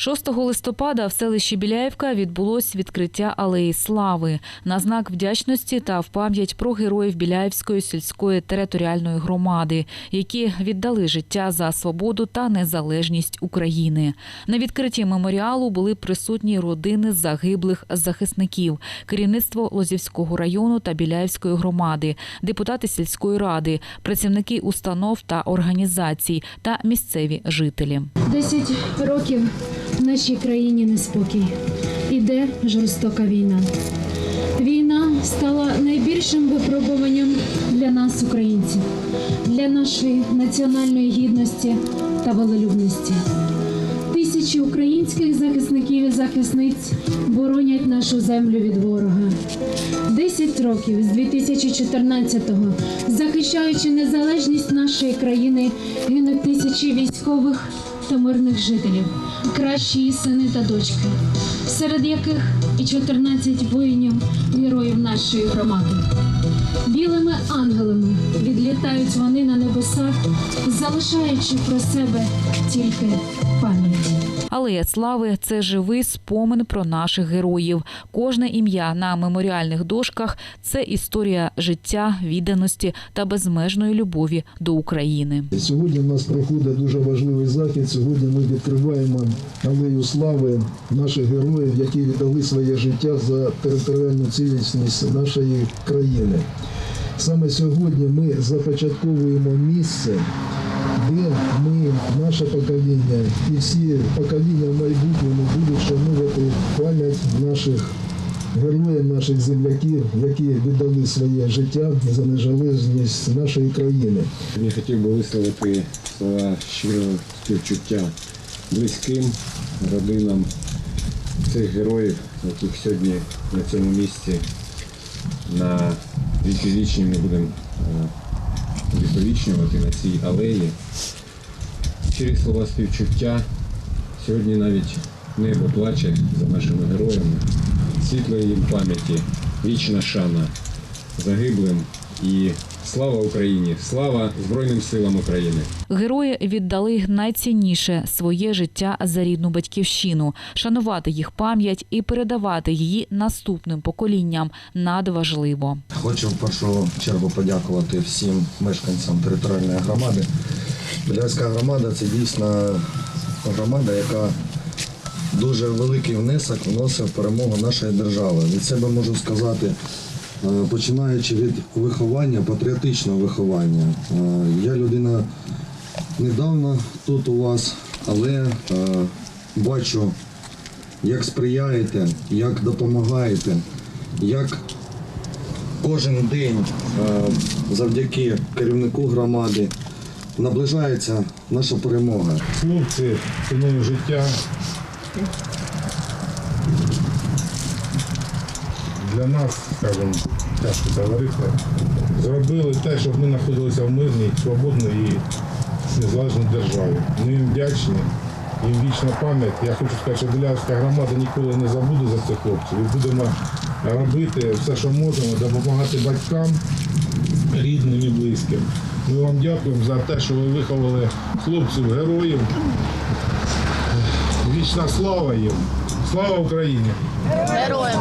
6 листопада в селищі Біляївка відбулось відкриття алеї слави на знак вдячності та в пам'ять про героїв Біляївської сільської територіальної громади, які віддали життя за свободу та незалежність України. На відкритті меморіалу були присутні родини загиблих захисників, керівництво Лозівського району та Біляївської громади, депутати сільської ради, працівники установ та організацій та місцеві жителі. Десять років в нашій країні неспокій. Іде жорстока війна. Війна стала найбільшим випробуванням для нас, українців, для нашої національної гідності та волелюбності. Тисячі українських захисників і захисниць боронять нашу землю від ворога. Десять років з 2014-го, захищаючи незалежність нашої країни, гинуть тисячі військових та мирних жителів, кращі сини та дочки, серед яких і 14 воїнів, героїв нашої громади. Білими ангелами відлітають вони на небесах, залишаючи про себе тільки пам'ять. Алея слави це живий спомин про наших героїв. Кожне ім'я на меморіальних дошках це історія життя, відданості та безмежної любові до України. Сьогодні в нас проходить дуже важливий захід. Сьогодні ми відкриваємо алею слави наших героїв, які віддали своє життя за територіальну цілісність нашої країни. Саме сьогодні ми започатковуємо місце, наше покоління і всі покоління в майбутньому будуть шанувати пам'ять наших героїв, наших земляків, які віддали своє життя за незалежність нашої країни. Я хотів би висловити слова щирого співчуття близьким родинам цих героїв, яких сьогодні на цьому місці на віки ми будемо е, віковічнювати на цій алеї. Щирі слова співчуття. Сьогодні навіть небо плаче за нашими героями. Світлої їм пам'яті, вічна шана загиблим і слава Україні! Слава Збройним силам України! Герої віддали найцінніше своє життя за рідну батьківщину. Шанувати їх пам'ять і передавати її наступним поколінням надважливо. Хочу в першу чергу подякувати всім мешканцям територіальної громади. Біляївська громада це дійсно громада, яка дуже великий внесок вносить в перемогу нашої держави. Від себе можу сказати, е, починаючи від виховання, патріотичного виховання. Е, Я людина недавно тут у вас, але е, бачу, як сприяєте, як допомагаєте, як кожен день завдяки керівнику громади наближається наша перемога. хлопці ціною життя. Для нас, скажімо, тяжко говорити, зробили те, щоб ми знаходилися в мирній, свободній і незалежній державі. Ми їм вдячні, їм вічна пам'ять. Я хочу сказати, що Білявська громада ніколи не забуде за цих хлопців. І будемо робити все, що можемо, допомагати батькам, рідним і близьким. Ми вам дякуємо за те, що ви виховали хлопців, героїв. Вічна слава їм! Слава Україні! Героям!